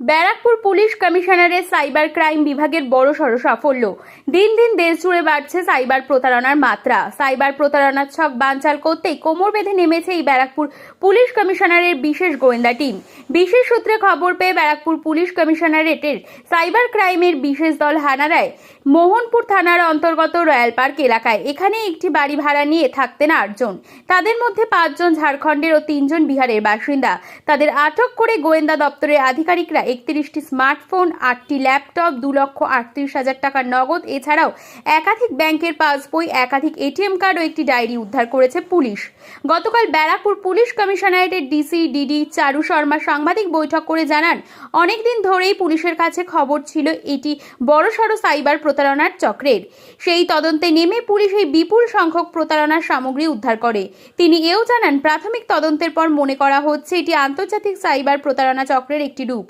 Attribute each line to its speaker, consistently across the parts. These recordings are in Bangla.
Speaker 1: ব্যারাকপুর পুলিশ কমিশনারের সাইবার ক্রাইম বিভাগের বড়সড় সাফল্য। দিন দিন দেশ জুড়ে বাড়ছে সাইবার প্রতারণার মাত্রা। সাইবার প্রতারণার ছক বানচাল করতেই কোমর বেঁধে নেমেছে এই ব্যারাকপুর পুলিশ কমিশনারের বিশেষ গোয়েন্দা টিম। বিশেষ সূত্রে খবর পেয়ে ব্যারাকপুর পুলিশ কমিশনারেটের সাইবার ক্রাইমের বিশেষ দল হানা দেয় মোহনপুর থানার অন্তর্গত রয়্যাল পার্ক এলাকায়। এখানে একটি বাড়ি ভাড়া নিয়ে থাকতেন আটজন। তাদের মধ্যে পাঁচজন ঝাড়খণ্ডের ও তিনজন বিহারের বাসিন্দা। তাদের আটক করে গোয়েন্দা দপ্তরের আধিকারিকরা একত্রিশটি স্মার্টফোন, আটটি ল্যাপটপ, দু লক্ষ আটত্রিশ হাজার টাকার নগদ। এছাড়াও একাধিক ব্যাংকের পাসবই, একাধিক এটিএম কার্ড ও একটি ডায়েরি উদ্ধার করেছে পুলিশ। গতকাল ব্যারাকপুর পুলিশ কমিশনারেটের ডিসি, ডিডি চারু শর্মা সাংবাদিক বৈঠক করে জানান, অনেকদিন ধরেই পুলিশের কাছে খবর ছিল এটি বড়সড় সাইবার প্রতারণার চক্রের। সেই তদন্তে নেমে পুলিশ এই বিপুল সংখ্যক প্রতারণার সামগ্রী উদ্ধার করে। তিনি এও জানান, প্রাথমিক তদন্তের পর মনে করা হচ্ছে, এটি আন্তর্জাতিক সাইবার প্রতারণা চক্রের একটি রূপ।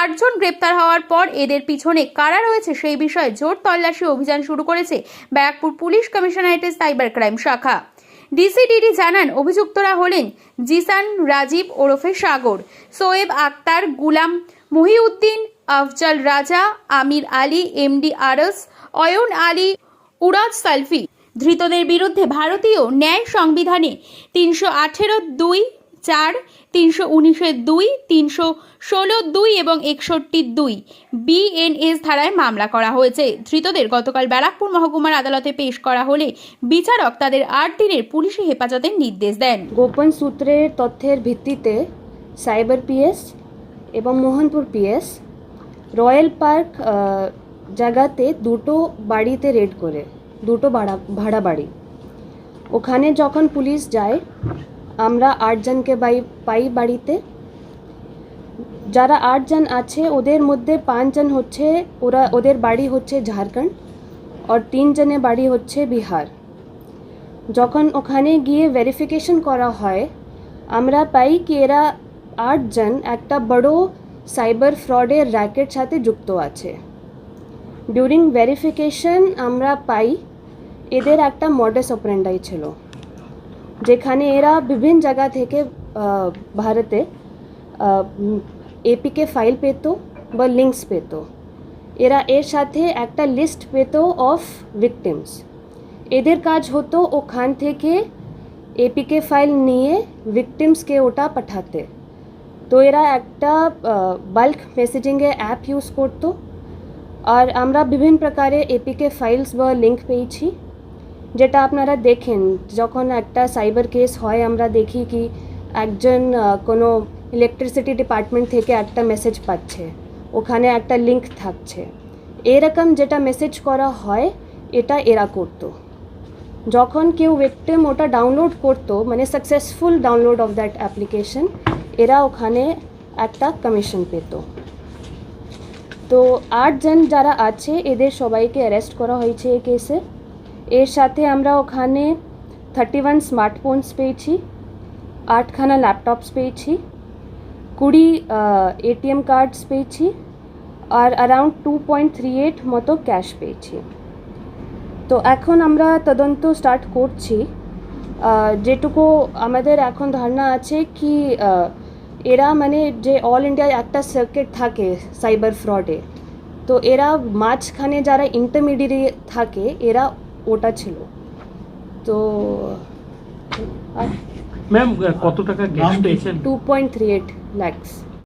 Speaker 1: আটজন গ্রেপ্তার হওয়ার পর এদের পিছনে কারা রয়েছে সেই বিষয়ে জোর তল্লাশি অভিযান শুরু করেছে ব্যারাকপুর পুলিশ কমিশনারেটের সাইবার ক্রাইম শাখা। ডিসিডিডি জানান, অভিযুক্তরা হলেন জিসান রাজীব ওরফে সাগর, সোয়েব আক্তার গুলাম, মহিউদ্দিন আফজাল রাজা, আমির আলী, এমডি আরস, অয়ন আলী, উরাজ সালফি। ধৃতদের বিরুদ্ধে ভারতীয় ন্যায় সংবিধানে তিনশো আঠেরো দুই চার, তিনশো উনিশের দুই, তিনশো ষোলো দুই এবং একষট্টি দুই। বিএনএস ধারায় মামলা করা হয়েছে। ধৃতদের গতকাল ব্যারাকপুর মহকুমার আদালতে পেশ করা হলে বিচারক তাদের আট দিনের পুলিশি হেফাজতের নির্দেশ দেন।
Speaker 2: গোপন সূত্রের তথ্যের ভিত্তিতে সাইবার পিএস এবং মোহনপুর পিএস রয়্যাল পার্ক জায়গাতে দুটো বাড়িতে রেড করে, দুটো ভাড়া ভাড়া বাড়ি। ওখানে যখন পুলিশ যায় আমরা আটজনকে বাই, পাই বাড়িতে। যারা আটজন আছে, ওদের মধ্যে পাঁচজন হচ্ছে, ওরা, ওদের বাড়ি হচ্ছে ঝাড়খণ্ড আর তিনজনের বাড়ি হচ্ছে বিহার। যখন ওখানে গিয়ে ভেরিফিকেশন করা হয়, আমরা পাই কি এরা আটজন একটা বড় সাইবার ফ্রডের র্যাকেট সাথে যুক্ত আছে। ডিউরিং ভেরিফিকেশন আমরা পাই, এদের একটা মডাস অপারেন্ডাই ছিল। যেখানে এরা বিভিন্ন জায়গা থেকে আহ, ভারতে এপিকে ফাইল পেতো বা লিঙ্কস পেতো এরা এর সাথে একটা লিস্ট পেতো অফ ভিকটিমস এদের কাজ হতো ওখান থেকে এপিকে ফাইল নিয়ে ভিকটিমসকে ওটা পাঠাতে তো এরা একটা বাল্ক মেসেজিংয়ে অ্যাপ ইউজ করতো আর আমরা বিভিন্ন প্রকারের এপিকে ফাইলস বা লিঙ্ক পেয়েছি যেটা আপনারা দেখেন, যখন একটা সাইবার কেস হয়, আমরা দেখি কি একজন কোনো ইলেকট্রিসিটি ডিপার্টমেন্ট থেকে একটা মেসেজ পাচ্ছে, ওখানে একটা লিঙ্ক থাকছে। এরকম যেটা মেসেজ করা হয়, এটা এরা করতো। যখন কেউ ভিকটিম ওটা ডাউনলোড করতো মানে successful download of that application এরা ওখানে একটা কমিশন পেত। তো আটজন যারা আছে, এদের সবাইকে অ্যারেস্ট করা হয়েছে এই কেসে এর সাথে আমরা ওখানে থার্টি ওয়ান স্মার্টফোনস পেয়েছি, আটখানা ল্যাপটপস পেয়েছি, কুড়ি এটিএম কার্ডস পেয়েছি আর around two point three eight মতো ক্যাশ পেয়েছি। তো এখন আমরা তদন্ত স্টার্ট করছি। যেটুকু আমাদের এখন ধারণা আছে কি এরা মানে যে অল ইন্ডিয়ায় একটা সার্কিট থাকে সাইবার ফ্রডে তো এরা মাঝখানে যারা ইন্টারমিডিয়েট থাকে, এরা ওটা ছিল। তো
Speaker 3: ম্যাম কত টাকা গ্যাস পেয়েছেন?
Speaker 2: Two point three eight lakhs